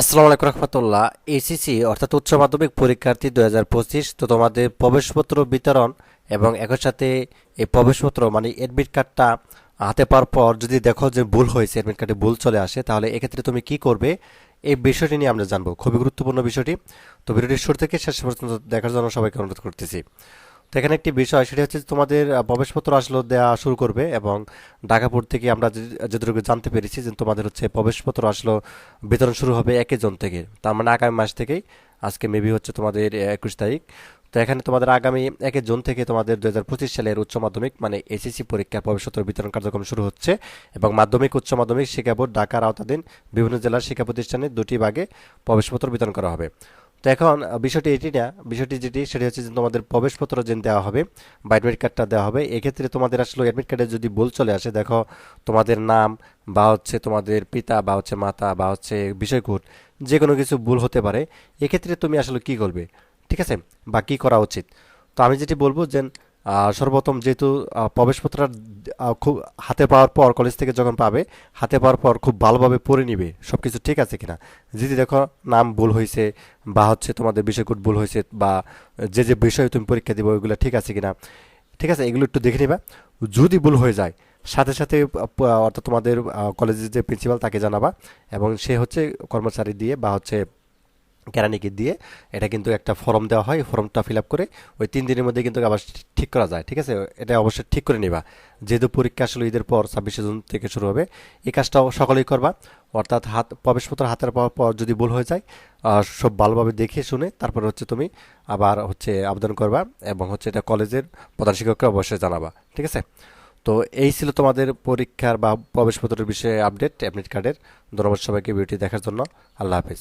আসসালামু আলাইকুম রহমতুল্লাহ। এসিসি অর্থাৎ উচ্চ মাধ্যমিক পরীক্ষার্থী দু হাজার পঁচিশ তো তোমাদের প্রবেশপত্র বিতরণ এবং একই সাথে এই প্রবেশপত্র মানে অ্যাডমিট কার্ডটা হাতে পাওয়ার পর যদি দেখো যে ভুল হয়েছে অ্যাডমিট কার্ডে ভুল চলে আসে, তাহলে এক্ষেত্রে তুমি কি করবে? এই বিষয়টি নিয়ে আমরা জানব। খুবই গুরুত্বপূর্ণ বিষয়টি। তো ভিডিওটি শুরু থেকে শেষ পর্যন্ত দেখার জন্য সবাইকে অনুরোধ করতেছি। এখানে একটি বিষয়, সেটা হচ্ছে তোমাদের প্রবেশপত্র আসলে দেওয়া শুরু করবে এবং ঢাকাপুর থেকে আমরা যে- যতটুকু জানতে পেরেছি যে তোমাদের হচ্ছে প্রবেশপত্র আসলো, বিতরণ শুরু হবে একই জন থেকে। তার মানে আগামী মাস থেকেই, আজকে মেবি হচ্ছে তোমাদের একুশ তারিখ। তো এখানে তোমাদের আগামী একে জুন থেকে তোমাদের দু হাজার পঁচিশ সালের উচ্চ মাধ্যমিক মানে এসএসসি পরীক্ষা প্রবেশপত্র বিতরণ কার্যক্রম শুরু হচ্ছে এবং মাধ্যমিক, উচ্চ মাধ্যমিক, শিক্ষা বোর্ড, ঢাকার আওতাধীন বিভিন্ন জেলার শিক্ষা প্রতিষ্ঠানে দুটি ভাগে প্রবেশপত্র বিতরণ করা হবে। এখন বিষয়টি এটি না বিষয়টি যেটি, সেটি হচ্ছে যে তোমাদের প্রবেশপত্র যে দেওয়া হবে বা অ্যাডমিট কার্ডটা দেওয়া হবে। এক্ষেত্রে তোমাদের আসলে অ্যাডমিট কার্ডে যদি ভুল চলে আসে, দেখো তোমাদের নাম বা হচ্ছে তোমাদের পিতা বা হচ্ছে মাতা বা হচ্ছে বিষয়কোড যে কোনো কিছু ভুল হতে পারে, এক্ষেত্রে তুমি আসলে কি করবে? ঠিক আছে? বা কী করা উচিত? তো আমি যেটি বলব যে সর্বপ্রথম যেহেতু প্রবেশপত্র খুব হাতে পাওয়ার পর কলেজ থেকে যখন পাবে, হাতে পাওয়ার পর খুব ভালোভাবে পড়ে নিবে সব কিছু ঠিক আছে কিনা। যদি দেখো নাম ভুল হয়েছে বা হচ্ছে তোমাদের বিষয়কোড ভুল হয়েছে বা যে যে বিষয়ে তুমি পরীক্ষা দিবে, ওইগুলো ঠিক আছে কিনা। ঠিক আছে, এগুলো একটু দেখে নিবা। যদি ভুল হয়ে যায়, সাথে সাথে অর্থাৎ তোমাদের কলেজের যে প্রিন্সিপাল তাকে জানাবা এবং সে হচ্ছে কর্মচারী দিয়ে বা হচ্ছে কেরানিকে দিয়ে এটা কিন্তু একটা ফর্ম দেওয়া হয় ফর্মটা ফিল করে ওই তিন দিনের মধ্যে কিন্তু আবার ঠিক করা যায়, ঠিক আছে? এটা অবশ্যই ঠিক করে নিবা। যেহেতু পরীক্ষা আসলে ঈদের পর, ছাব্বিশে জুন থেকে শুরু হবে, এই কাজটাও সকলেই করবা। অর্থাৎ হাত, প্রবেশপত্র হাতের পাওয়ার পর যদি ভুল হয়ে যায় সব ভালোভাবে দেখে শুনে তারপরে হচ্ছে তুমি আবার হচ্ছে আবেদন করবা এবং হচ্ছে এটা কলেজের প্রধান শিক্ষককে অবশ্যই জানাবা, ঠিক আছে? তো এই ছিল তোমাদের পরীক্ষার বা প্রবেশপত্রের বিষয়ে আপডেট অ্যাডমিট কার্ডের ধন্যবাদ সবাইকে ভিডিওটি দেখার জন্য। আল্লাহ হাফেজ।